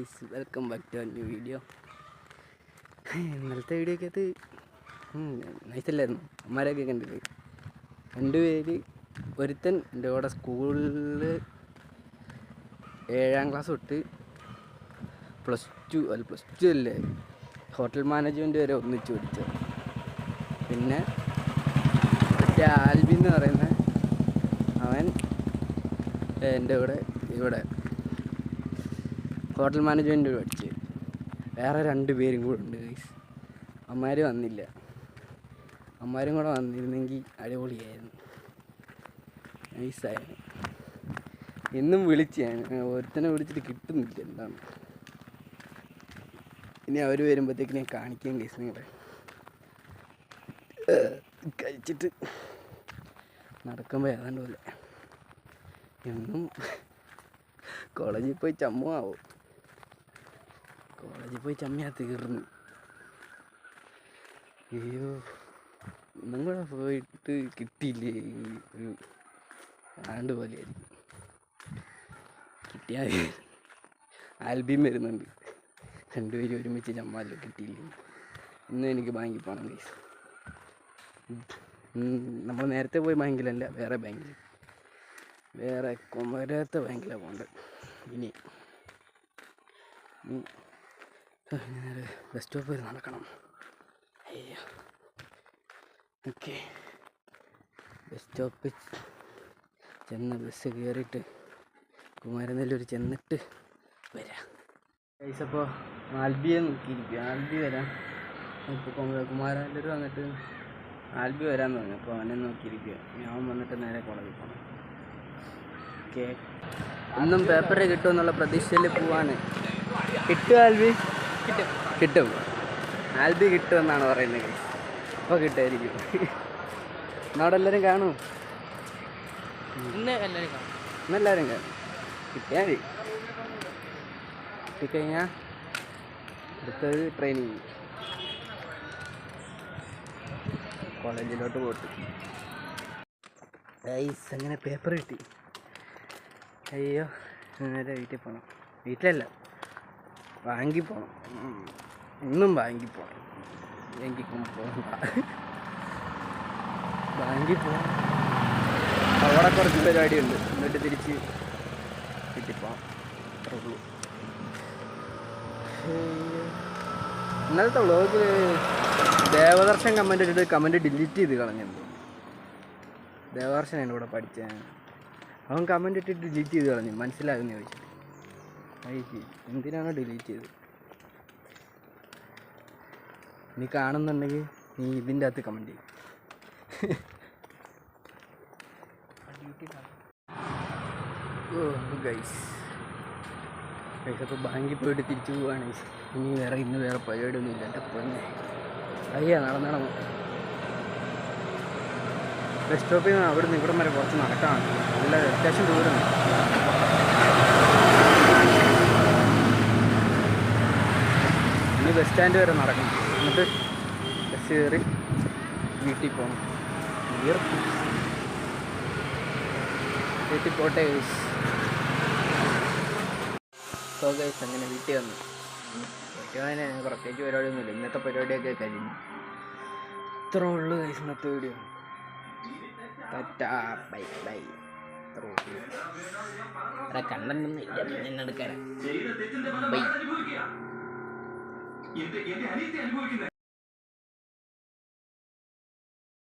Guys welcome back to new video ഇന്നലത്തെ വീഡിയോക്കകത്ത് നൈസല്ലായിരുന്നു അമ്മമാരൊക്കെ കണ്ടില്ലേ? രണ്ടുപേര് ഒരുത്തൻ എന്റെ കൂടെ സ്കൂളിൽ ഏഴാം ക്ലാസ് തൊട്ട് പ്ലസ് ടു അല്ല പ്ലസ് ടു അല്ലേ? ഹോട്ടൽ മാനേജ്മെന്റ് വരെ ഒന്നിച്ച് പഠിച്ചത്. പിന്നെ മറ്റേ ആൽബി പറയുന്ന അവൻ എന്റെ കൂടെ ഇവിടെ ഹോട്ടൽ മാനേജ്മെന്റ് പഠിച്ച്. വേറെ രണ്ട് പേരും കൂടെ ഉണ്ട് ഗൈസ് അമ്മമാർ വന്നില്ല. അമ്മമാരും കൂടെ വന്നിരുന്നെങ്കിൽ അടിപൊളിയായിരുന്നു. നൈസായിരുന്നു എന്നും വിളിച്ച് ഒരുത്തനെ വിളിച്ചിട്ട് കിട്ടുന്നില്ല എന്താണ്. ഇനി അവർ വരുമ്പോഴത്തേക്ക് ഞാൻ കാണിക്കാം ഗൈസ് നിങ്ങളെ. കഴിച്ചിട്ട്. നടക്കുമ്പോൾ ഏതാണ്ട് പോലെ. എന്നും കോളേജിൽ പോയി ചമ്മുമാവും കോളേജിൽ പോയി ചമ്മിയാ തീർന്നു അയ്യോ ഒന്നും കൂടെ പോയിട്ട് കിട്ടിയില്ലേ ഒരു ആണ്ട് പോലെയായിരിക്കും കിട്ടിയാൽ ആൽബിയും വരുന്നുണ്ട് രണ്ടുപേരും ഒരുമിച്ച് ചമ്മാലോ കിട്ടിയില്ലേ ഇന്ന് എനിക്ക് ബാങ്കിൽ പോകണം ഗൈസ് നമ്മൾ നേരത്തെ പോയ ബാങ്കിലല്ല വേറെ ബാങ്കിൽ വേറെ കൊമരത്തെ ബാങ്കിലാണ് പോകേണ്ടത് ഇനി ഇനി നേരെ ബസ് സ്റ്റോപ്പ് വരെ നടക്കണം. അയ്യോ. ഓക്കെ. ബസ് സ്റ്റോപ്പിൽ ചെന്ന് ബസ് കയറിയിട്ട് കുമാരനെല്ലൂർ ചെന്നിട്ട് വരാം. പൈസ അപ്പോൾ ആൽബിയെ നോക്കിയിരിക്കും ആൽബി വരാം. ഇപ്പോൾ കുമാരനെല്ലൂർ വന്നിട്ട് ആൽബി വരാൻ പറഞ്ഞു. അപ്പോൾ അവനെ നോക്കിയിരിക്കുക ഞാൻ വന്നിട്ട് നേരെ കോളേജിൽ പോകണം ഓക്കെ. ഒന്നും പേപ്പറിൽ കിട്ടുമെന്നുള്ള പ്രതീക്ഷയിൽ പോവാണ്. കിട്ടുക ആൽബി. കിട്ടും. കിട്ടും. ആൽബി കിട്ടുമെന്നാണ് പറയുന്നത്. അപ്പോൾ കിട്ടുമായിരിക്കും എന്നോട് എല്ലാവരും കാണും ഇന്ന് എല്ലാവരും കാണും. ഇന്നെല്ലാവരും കാണും. കിട്ടിയാൽ മതി. കിട്ടിക്കഴിഞ്ഞാൽ അടുത്തത് ട്രെയിനിങ് കോളേജിലോട്ട് പോട്ട്. ഐസ് അങ്ങനെ പേപ്പർ കിട്ടി. അയ്യോ നേരെ വീട്ടിൽ പോകണം വീട്ടിലല്ല. ബാങ്കിൽ പോകണം. ഇന്നും വാങ്ങി പോകണം ബാങ്കിൽ പോകണ്ട വാങ്ങി പോകണം അവിടെ കുറച്ച് പരിപാടിയുണ്ട്. എന്നിട്ട് തിരിച്ച് വീട്ടിൽ അത്രേ ഉള്ളൂ. ഇന്നലത്തെ വ്ളോഗിൽ ദേവദർശൻ കമന്റ് ഇട്ടിട്ട് കമന്റ് ഡിലീറ്റ് ചെയ്ത് കളഞ്ഞെന്ന് ദേവദർശനാണ് കൂടെ പഠിച്ചാൽ അവൻ കമന്റ് ഇട്ടിട്ട് ഡിലീറ്റ് ചെയ്ത് കളഞ്ഞു. മനസ്സിലാകുന്ന ചോദിച്ചിട്ട്. അയക്ക് എന്തിനാണ് ഡിലീറ്റ് ചെയ്തത്? നീ കാണുന്നുണ്ടെങ്കിൽ നീ ഇതിന്റെ അകത്ത് കമന്റ് ചെയ്യും. ഗൈസ് ഗൈസ് അപ്പോൾ ബാങ്കിൽ പോയിട്ട് തിരിച്ചു പോവാണ്. ഇനി വേറെ ഇന്ന് വേറെ പരിപാടിയൊന്നും ഇല്ല. എന്റെ പൊന്നെ. അയ്യ നടന്നണം. നടന്നു ബസ് സ്റ്റോപ്പിൽ നിന്ന് അവിടെ നിന്ന് ഇവിടം വരെ കുറച്ച് നടക്കാണ്. നല്ല അത്യാവശ്യം ദൂരം ഇനി സ്റ്റാൻഡ് വരെ നടക്കണം. എന്നിട്ട് ബസ് കയറി വീട്ടിൽ പോകണം വീട്ടിൽ പോട്ടെ സോ ഗൈസ് അങ്ങനെ വീട്ടിൽ വന്നു. വീട്ടിൽ വന്നതിന് പ്രത്യേകിച്ച് പരിപാടിയൊന്നുമില്ല. ഇന്നത്തെ പരിപാടിയൊക്കെ കഴിഞ്ഞു. ഇത്ര ഉള്ളു ഗൈസ് ഇന്നത്തെ വീഡിയോ ബൈ ബൈ കണ്ടന്റ് ഒന്നും ഇല്ല പിന്നെ എടുക്കാൻ ബൈ